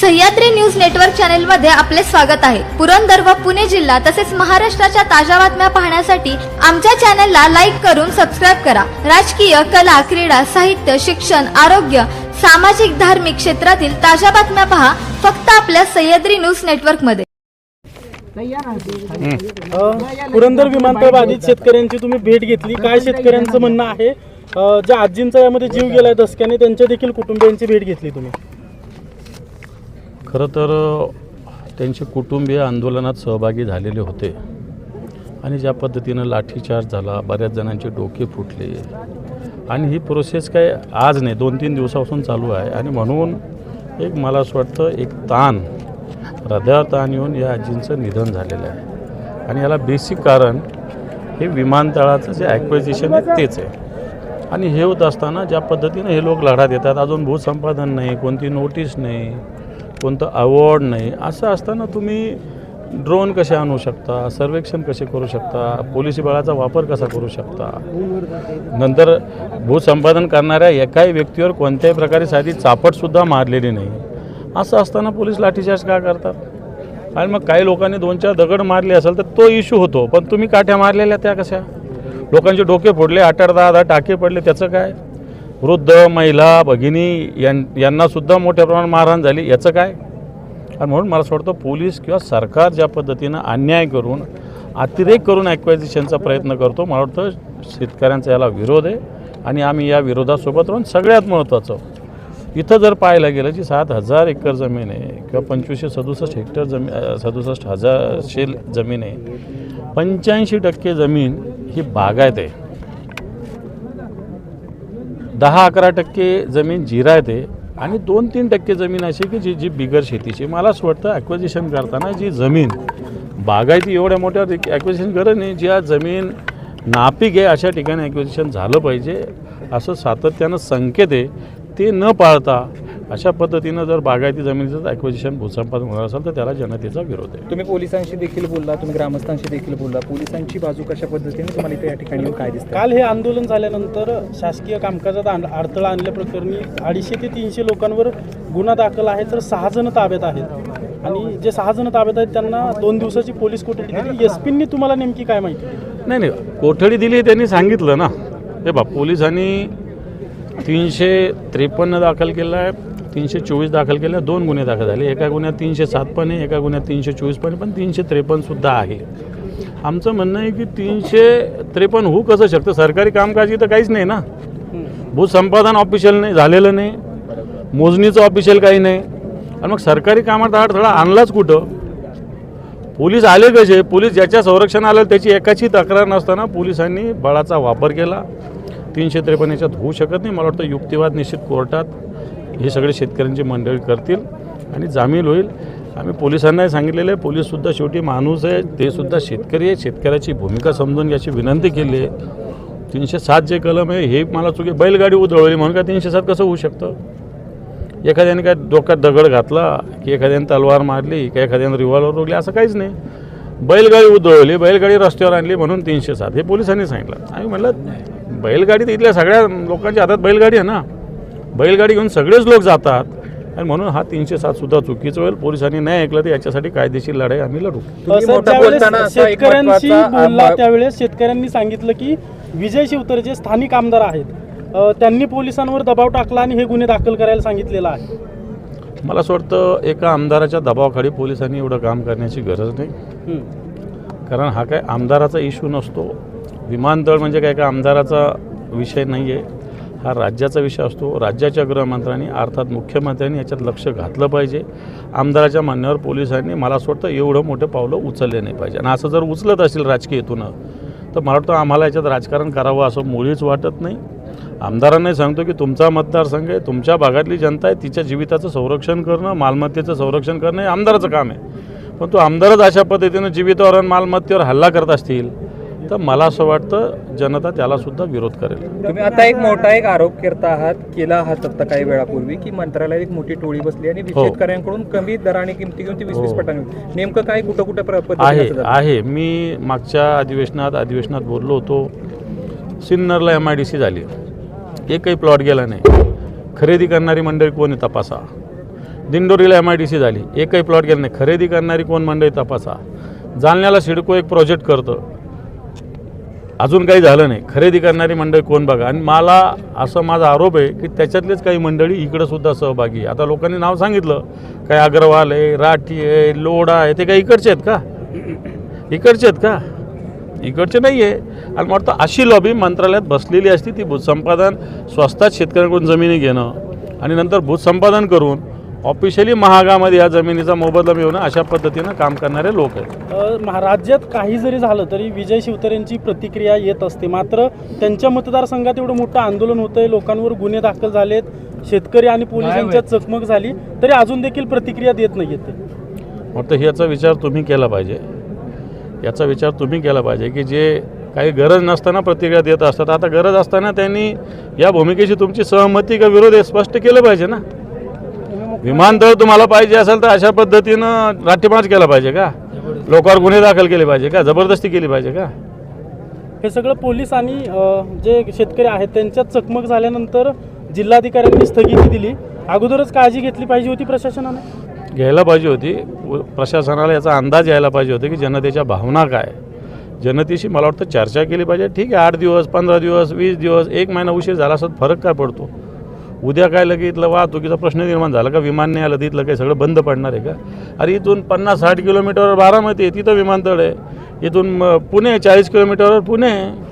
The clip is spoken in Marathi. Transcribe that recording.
सह्याद्री न्यूज नेटवर्क चॅनलमध्ये आपले स्वागत आहे. पुरंदर व पुणे जिल्हा तसेच महाराष्ट्राच्या ताज्या बातम्या पाहण्यासाठी आमच्या चॅनलला लाईक करून सबस्क्राईब करा. राजकीय कला क्रीडा साहित्य शिक्षण आरोग्य सामाजिक धार्मिक क्षेत्रातील ताज्या बातम्या पहा फक्त आपल्या सह्याद्री न्यूज नेटवर्कमध्ये पुरंदर विमानतळ बाधित शेतकऱ्यांची तुम्ही भेट घेतली. काय शेतकऱ्यांचं म्हणणं आहे? ज्या आजींचा यामध्ये जीव गेलाय दसक्याने त्यांच्या देखील कुटुंबियांची भेट घेतली तुम्ही. खरं तर त्यांचे कुटुंबीय आंदोलनात सहभागी झालेले होते. आणि ज्या पद्धतीनं लाठीचार्ज झाला बऱ्याच जणांचे डोके फुटले. आणि ही प्रोसेस काय आज नाही दोन तीन दिवसापासून चालू आहे. आणि म्हणून एक मला असं वाटतं एक ताण हृदयावर ताण येऊन या आजींचं निधन झालेलं आहे. आणि याला बेसिक कारण हे विमानतळाचं जे ॲक्वेजिशन आहे तेच आहे. आणि हे होत असताना ज्या पद्धतीनं हे लोक लढा देतात अजून भूसंपादन नाही कोणती नोटीस नाही. कोणतं अवॉर्ड नाही. असं असताना तुम्ही ड्रोन कसे आणू शकता? सर्वेक्षण कसे करू शकता? पोलिसी बळाचा वापर कसा करू शकता? नंतर भूसंपादन करणाऱ्या एकाही व्यक्तीवर कोणत्याही प्रकारे साधी चापटसुद्धा मारलेली नाही. असं असताना पोलीस लाठीचार्ज का करतात? आणि मग काही लोकांनी दोन चार दगड मारले असेल तर तो इश्यू होतो. पण तुम्ही काठ्या मारलेल्या त्या कशा? लोकांचे डोके फोडले आठ आठ दहा दहा टाके पडले त्याचं काय? वृद्ध महिला भगिनी यां यांनासुद्धा मोठ्या प्रमाणात मारहाण झाली. याचं काय? आणि म्हणून मला असं वाटतं पोलीस किंवा सरकार ज्या पद्धतीनं अन्याय करून अतिरेक करून ॲक्वायझेशनचा प्रयत्न करतो मला वाटतं शेतकऱ्यांचा याला विरोध आहे. आणि आम्ही या विरोधासोबत राहून सगळ्यात महत्त्वाचं इथं जर पाहायला गेलं की सात हजार एकर जमीन आहे किंवा पंचवीसशे सदुसष्ट हेक्टर जमीन सदुसष्ट हजारशे जमीन आहे पंच्याऐंशी टक्के जमीन ही बागायत आहे. दहा अकरा टक्के जमीन जिरा येते आणि दोन तीन टक्के जमीन अशी की जी जी बिगर शेतीची. मला असं वाटतं ॲक्विजिशन करताना जी जमीन बागायती एवढ्या मोठ्या ॲक्विजिशन गरज नाही ज्या जमीन नापीक आहे अशा ठिकाणी ॲक्विजिशन झालं पाहिजे. असं सातत्यानं संकेत आहे. ते न पाळता अशा पद्धतीनं जर बागायती जमिनीचं ॲक्वेजिशन भूसंपादन होणार असेल तर त्याला जनतेचा विरोध आहे. तुम्ही पोलिसांशी देखील बोलला तुम्ही ग्रामस्थांशी देखील बोलला. पोलिसांची बाजू कशा पद्धतीने तुम्हाला इथे या ठिकाणी काय दिसतं काल हे आंदोलन झाल्यानंतर शासकीय कामकाजात आण- अडथळा आणल्याप्रकरणी अडीचशे ते तीनशे लोकांवर गुन्हा दाखल आहे तर सहा जण ताब्यात आहेत. आणि जे सहा जण ताब्यात आहेत त्यांना दोन दिवसाची पोलीस कोठडी दिली. एस पींनी तुम्हाला नेमकी काय माहिती नाही नाही कोठडी दिली त्यांनी सांगितलं ना. हे बा पोलिसांनी तीनशे त्रेपन्न दाखल केलं आहे तीनशे चोवीस दाखल केलं आहे दोन गुन्हे दाखल झाले. एका गुन्ह्यात तीनशे सात पण आहे एका गुन्ह्यात तीनशे चोवीस पण पण तीनशे त्रेपन्नसुद्धा आहे. आमचं म्हणणं आहे की तीनशे त्रेपन्न होऊ कसं शकतं? सरकारी कामकाज इथं काहीच नाही ना. भूसंपादन ऑफिशियल नाही झालेलं नाही. मोजणीचं ऑफिशियल काही नाही. आणि मग सरकारी कामात अडथळा आणलाच कुठं? पोलीस आले कसे? पोलीस ज्याच्या संरक्षण आलं त्याची एकाची तक्रार नसताना पोलिसांनी बळाचा वापर केला. तीनशे त्रेपन्न याच्यात होऊ शकत नाही. मला वाटतं युक्तिवाद निश्चित कोर्टात हे सगळे शेतकऱ्यांची मंडळी करतील आणि जामील होईल. आम्ही पोलिसांनाही सांगितलेलं आहे पोलीससुद्धा शेवटी माणूस आहे ते सुद्धा शेतकरी आहे. शेतकऱ्याची भूमिका समजून घ्यायची विनंती केली आहे. तीनशे सात जे कलम आहे हे मला चुकी बैलगाडी उधळवली म्हणून का तीनशे सात कसं होऊ शकतं? एखाद्याने काय डोक्यात दगड घातला की एखाद्याने तलवार मारली की एखाद्याने रिव्हॉल्वर रोखली असं काहीच नाही. बैलगाडी उधळवली बैलगाडी रस्त्यावर आणली म्हणून तीनशे सात. हे पोलिसांनी सांगितलं. आम्ही म्हटलं बैलगाडी तर इथल्या सगळ्या लोकांच्या हातात बैलगाडी आहे ना. बैलगाडी घेऊन सगळेच लोक जातात. आणि म्हणून हा तीनशे सात सुद्धा चुकीचं होईल. पोलिसांनी नाही ऐकलं तर याच्यासाठी कायदेशीर लढाई आम्ही लढू. शेतकऱ्यांशी बोलला त्यावेळेस शेतकऱ्यांनी सांगितलं की विजय शिवतर जे स्थानिक आमदार आहेत त्यांनी पोलिसांवर दबाव टाकला आणि हे गुन्हे दाखल करायला सांगितलेलं आहे. मला असं वाटतं एका आमदाराच्या दबावाखाली पोलिसांनी एवढं काम करण्याची गरज नाही. हं. कारण हा काय आमदाराचा इश्यू नसतो. विमानतळ म्हणजे काय? का आमदाराचा विषय नाही आहे हा राज्याचा विषय असतो. राज्याच्या गृहमंत्र्यांनी अर्थात मुख्यमंत्र्यांनी याच्यात लक्ष घातलं पाहिजे. आमदाराच्या मान्यावर पोलिसांनी मला असं वाटतं एवढं मोठं पावलं उचलले नाही पाहिजे. आणि असं जर उचलत असेल राजकीय हेतून तर मला वाटतं आम्हाला याच्यात राजकारण करावं असं मुळीच वाटत नाही. आमदारांनाही सांगतो की तुमचा मतदारसंघ आहे तुमच्या भागातली जनता आहे तिच्या जीविताचं संरक्षण करणं मालमत्तेचं संरक्षण करणं हे आमदाराचं काम आहे. पण तो आमदारच अशा पद्धतीनं जीवितावर आणि मालमत्तेवर हल्ला करत असतील तर मला असं वाटतं जनता त्यालासुद्धा विरोध करेल. तुम्ही आता एक मोठा एक आरोप करता आहात केला आहात आता काही वेळापूर्वी की मंत्रालयात एक मोठी टोळी बसली आणि हो. शेतकऱ्यांकडून कमी दराने किमती घेऊन ती वीस वीस हो. पटाने नेमकं काय कुठं कुठं प्र- पद्धतीने आहे असं? आहे. मी मागच्या अधिवेशनात अधिवेशनात बोललो होतो सिन्नरला एम आय डी सी झाली. एकही प्लॉट गेला नाही. खरेदी करणारी मंडळी कोण आहे तपासा. दिंडोरीला एम आय डी सी झाली. एकही प्लॉट गेला नाही. खरेदी करणारी कोण मंडळी तपासा. जालन्याला सिडको एक प्रोजेक्ट करतं. अजून काही झालं नाही. खरेदी करणारी मंडळी कोण बघा? आणि मला असं माझा आरोप आहे की त्याच्यातलेच काही मंडळी इकडंसुद्धा सहभागी आहे. आता लोकांनी नाव सांगितलं. काही अग्रवाल आहे राठी आहे लोढा आहे ते काही इकडचे आहेत का? इकडचे आहेत का? इकडचे नाही आहे आणि मला वाटतं अशी लॉबी मंत्रालयात बसलेली असती ती भूसंपादन स्वस्तात शेतकऱ्यांकडून जमिनी घेणं आणि नंतर भूसंपादन करून ऑफिशियली महागामध्ये या जमिनीचा मोबदला मिळवणं अशा पद्धतीनं काम करणारे लोक आहेत. राज्यात काही जरी झालं तरी विजय शिवतरेंची प्रतिक्रिया येत असते. मात्र त्यांच्या मतदारसंघात एवढं मोठं आंदोलन होतंय लोकांवर गुन्हे दाखल झालेत शेतकरी आणि पोलिसांच्यात चकमक झाली तरी अजून देखील प्रतिक्रिया देत नाहीयेत ते. वाटतं याचा विचार तुम्ही केला पाहिजे. याचा विचार तुम्ही केला पाहिजे की जे काही गरज नसताना प्रतिक्रिया देत असतात. आता गरज असताना त्यांनी या भूमिकेशी तुमची सहमती का विरोध हे स्पष्ट केलं पाहिजे ना. विमानतळ तुम्हाला पाहिजे असेल तर अशा पद्धतीनं राठीमार्च केला पाहिजे का? लोकांवर गुन्हे दाखल केले पाहिजे का? जबरदस्ती केली पाहिजे का? हे सगळं पोलीस आणि अ, जे शेतकरी आहेत त्यांच्यात चकमक झाल्यानंतर जिल्हाधिकाऱ्यांनी स्थगिती दिली. अगोदरच काळजी घेतली पाहिजे होती प्रशासनाने? घ्यायला पाहिजे होती. व प्रशासनाला याचा अंदाज यायला पाहिजे होता की जनतेच्या भावना काय जनतेशी मला वाटतं चर्चा केली पाहिजे. ठीक आहे आठ दिवस पंधरा दिवस वीस दिवस एक महिना उशीर झाला असत फरक काय पडतो? उद्या काय लगे इथलं वाहतुकीचा प्रश्न निर्माण झाला का? विमान नाही आलं तर इथलं काही सगळं बंद पडणार आहे का? अरे इथून पन्नास साठ किलोमीटरवर बारामती आहे तिथं विमानतळ आहे. इथून पुणे चाळीस किलोमीटरवर पुणे आहे.